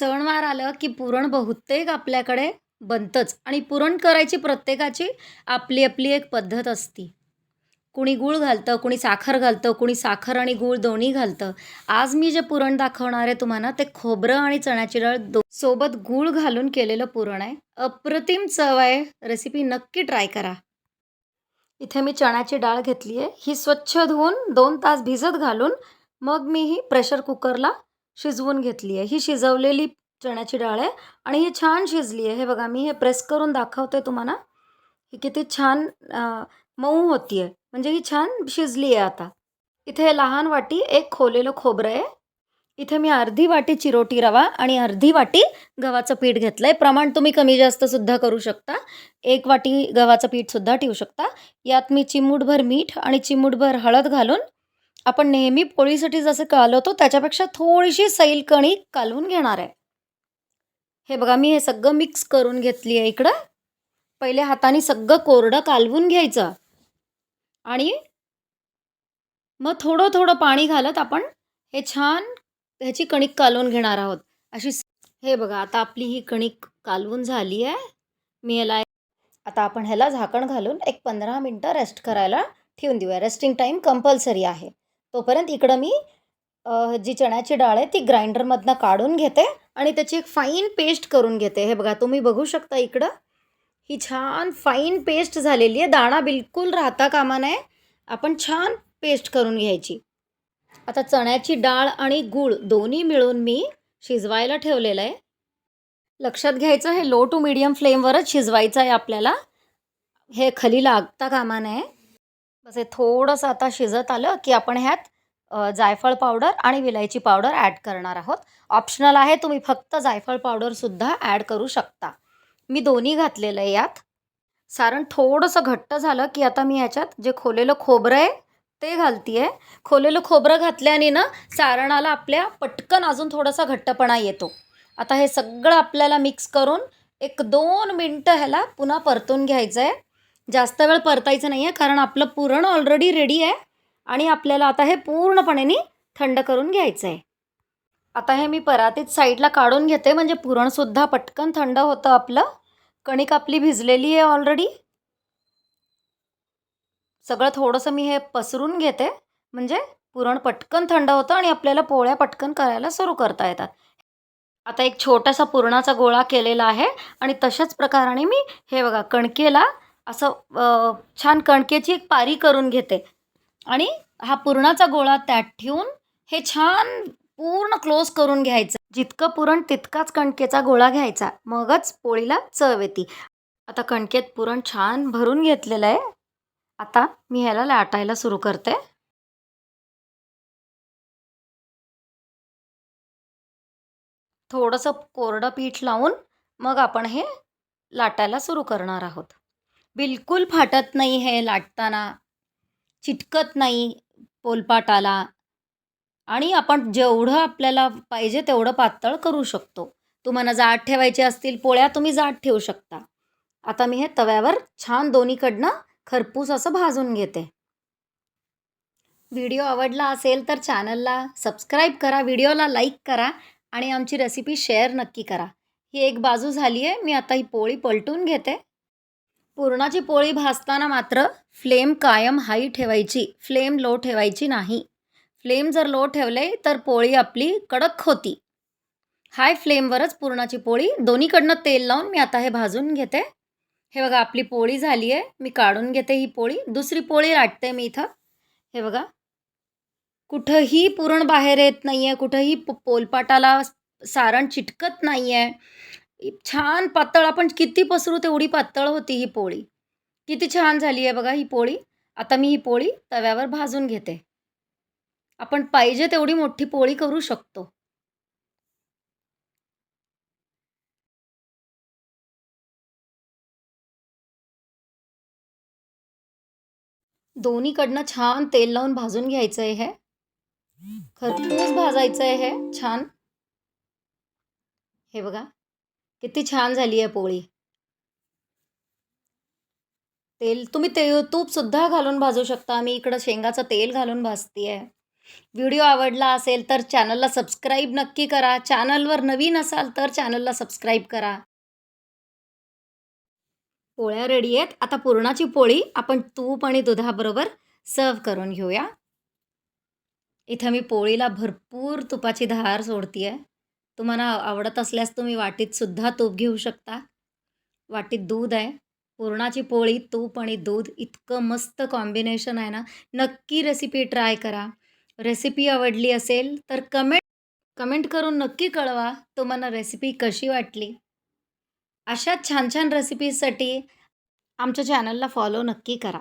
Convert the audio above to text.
सणवार आलं की पुरण बहुतेक आपल्याकडे बनतंच आणि पुरण करायची प्रत्येकाची आपली आपली एक पद्धत असती. कुणी गूळ घालतं कुणी साखर घालतं कुणी साखर आणि गूळ दोन्ही घालतं. आज मी जे पुरण दाखवणार आहे तुम्हाला ते खोबरं आणि चण्याची डाळ दो सोबत गूळ घालून केलेलं पुरण आहे. अप्रतिम चव आहे. रेसिपी नक्की ट्राय करा. इथे मी चण्याची डाळ घेतली आहे ही स्वच्छ धुवून दोन तास भिजत घालून मग मी ही प्रेशर कुकरला शिजवून घेतली आहे. ही शिजवलेली चण्याची डाळ आहे आणि ही छान शिजली आहे. हे बघा मी हे प्रेस करून दाखवते तुम्हाला. ही किती छान मऊ होती आहे म्हणजे ही छान शिजली आहे आता. इथे लहान वाटी एक खोलेलं खोबरं आहे. इथे मी अर्धी वाटी चिरोटी रवा आणि अर्धी वाटी गव्हाचं पीठ घेतलं आहे प्रमाण तुम्ही कमी जास्तसुद्धा करू शकता. एक वाटी गव्हाचं पीठसुद्धा ठेवू शकता. यात मी चिमूटभर मीठ आणि चिमूटभर हळद घालून आपण नेहमी पोळीसाठी जसं कालवतो त्याच्यापेक्षा थोडीशी सैल कणिक कालवून घेणार आहे. हे बघा मी हे सगळं मिक्स करून घेतली आहे इकडं. पहिले हाताने सगळं कोरडं कालवून घ्यायचं. आणि मग थोडं थोडं पाणी घालत आपण हे छान ह्याची कणिक कालवून घेणार आहोत. अशी हे बघा आता आपली ही कणिक कालवून झाली आहे. मी ह्याला आता आपण ह्याला झाकण घालून एक पंधरा मिनटं रेस्ट करायला ठेवून देऊया. रेस्टिंग टाईम कंपल्सरी आहे. तोपर्यंत इकडं मी जी चण्याची डाळ आहे ती ग्राइंडरमधनं काढून घेते आणि त्याची एक फाईन पेस्ट करून घेते. हे बघा तुम्ही बघू शकता इकडं. ही छान फाईन पेस्ट झालेली आहे. दाणा बिलकुल राहता कामा नये. आपण छान पेस्ट करून घ्यायची. आता चण्याची डाळ आणि गूळ दोन्ही मिळून मी शिजवायला ठेवलेलं आहे. लक्षात घ्यायचं हे लो टू मिडियम फ्लेमवरच शिजवायचं आहे आपल्याला. हे खाली लागता कामा नये. असे थोडंसं आता शिजत आलं की आपण ह्यात जायफळ पावडर आणि विलायची पावडर ॲड करणार आहोत. ऑप्शनल आहे तुम्ही फक्त जायफळ पावडरसुद्धा ॲड करू शकता. मी दोन्ही घातलेलं आहे यात. सारण थोडंसं घट्ट झालं की आता मी याच्यात जे खोलेलं खोबरं आहे ते घालती आहे खोलेलं खोबरं घातल्याने ना सारणाला आपल्या पटकन अजून थोडासा घट्टपणा येतो. आता हे सगळं आपल्याला मिक्स करून एक दोन मिनटं ह्याला पुन्हा परतून घ्यायचं आहे जास्त वेळ परतायचं नाही आहे कारण आपलं पुरण ऑलरेडी रेडी आहे आणि आपल्याला आता हे पूर्णपणे थंड करून घ्यायचं आहे आता हे मी परातीत साईडला काढून घेते म्हणजे पुरणसुद्धा पटकन थंड होतं आपलं. कणिक आपली भिजलेली आहे ऑलरेडी सगळं थोडंसं मी हे पसरून घेते म्हणजे पुरण पटकन थंड होतं आणि आपल्याला पोळ्या पटकन करायला सुरू करता येतात. आता एक छोटासा पुरणाचा गोळा केलेला आहे आणि तशाच प्रकाराने मी हे बघा कणकेला असं छान कणकेची एक पारी करून घेते. आणि हा पुरणाचा गोळा त्यात ठेवून हे छान पूर्ण क्लोज करून घ्यायचं. जितकं पुरण तितकाच कणकेचा गोळा घ्यायचा. मगच पोळीला चव येते. आता कणकेत पुरण छान भरून घेतलेलं आहे. आता मी ह्याला लाटायला सुरू करते. थोडंसं कोरडं पीठ लावून मग आपण हे लाटायला सुरू करणार आहोत. बिलकुल फाटत नाही हे लाटताना चिटकत नाही पोलपाटाला. आणि आपण जेवढं आपल्याला पाहिजे तेवढं पातळ करू शकतो. तुम्हाला जाड ठेवायचे असतील पोळ्या तुम्ही जाड ठेवू शकता. आता मी हे तव्यावर छान दोन्हीकडनं खरपूस असं भाजून घेते. व्हिडिओ आवडला असेल तर चॅनलला सबस्क्राईब करा व्हिडिओला लाईक करा आणि आमची रेसिपी शेअर नक्की करा. ही एक बाजू झाली आहे मी आता ही पोळी पलटून घेते. पुरणाची पोळी भाजताना मात्र फ्लेम कायम हाई ठेवायची फ्लेम लो ठेवायची नाही. फ्लेम जर लो ठेवले तर पोळी आपली कडक होती. हाय फ्लेमवरच पुरणाची पोळी. दोन्हीकडनं तेल लावून मी आता हे भाजून घेते. हे बघा आपली पोळी झाली आहे मी काढून घेते ही पोळी. दुसरी पोळी लाटते मी इथं. हे बघा. कुठंही पुरण बाहेर येत नाही आहे कुठंही पोलपाटाला सारण चिटकत नाही आहे छान पातळ आपण किती पसरू तेवढी पातळ होती ही पोळी. किती छान झाली आहे बघा ही पोळी. आता मी ही पोळी तव्यावर भाजून घेते. आपण पाहिजे तेवढी मोठी पोळी करू शकतो. दोन्हीकडनं छान तेल लावून भाजून घ्यायचं आहे हे. खरपूस भाजायचं आहे हे छान. हे बघा. किती छान झाली आहे पोळी. तेल तुम्ही ते तूपसुद्धा घालून भाजू शकता. मी इकडं शेंगाचं तेल घालून भाजते आहे व्हिडिओ आवडला असेल तर चॅनलला सबस्क्राईब नक्की करा. चॅनलवर नवीन असाल तर चॅनलला सबस्क्राईब करा. पोळ्या रेडी आहेत. आता पुरणाची पोळी आपण तूप आणि दुधाबरोबर सर्व करून घेऊया. इथं मी पोळीला भरपूर तुपाची धार सोडती आहे तुम्हाला आवडत असल्यास तुम्ही वाटीतसुद्धा तूप घेऊ शकता. वाटीत दूध आहे. पुरणाची पोळी तूप आणि दूध इतकं मस्त कॉम्बिनेशन आहे ना. नक्की रेसिपी ट्राय करा. रेसिपी आवडली असेल तर कमेंट कमेंट करून नक्की कळवा तुम्हाला रेसिपी कशी वाटली. अशा छान छान रेसिपीजसाठी आमच्या चॅनलला फॉलो नक्की करा.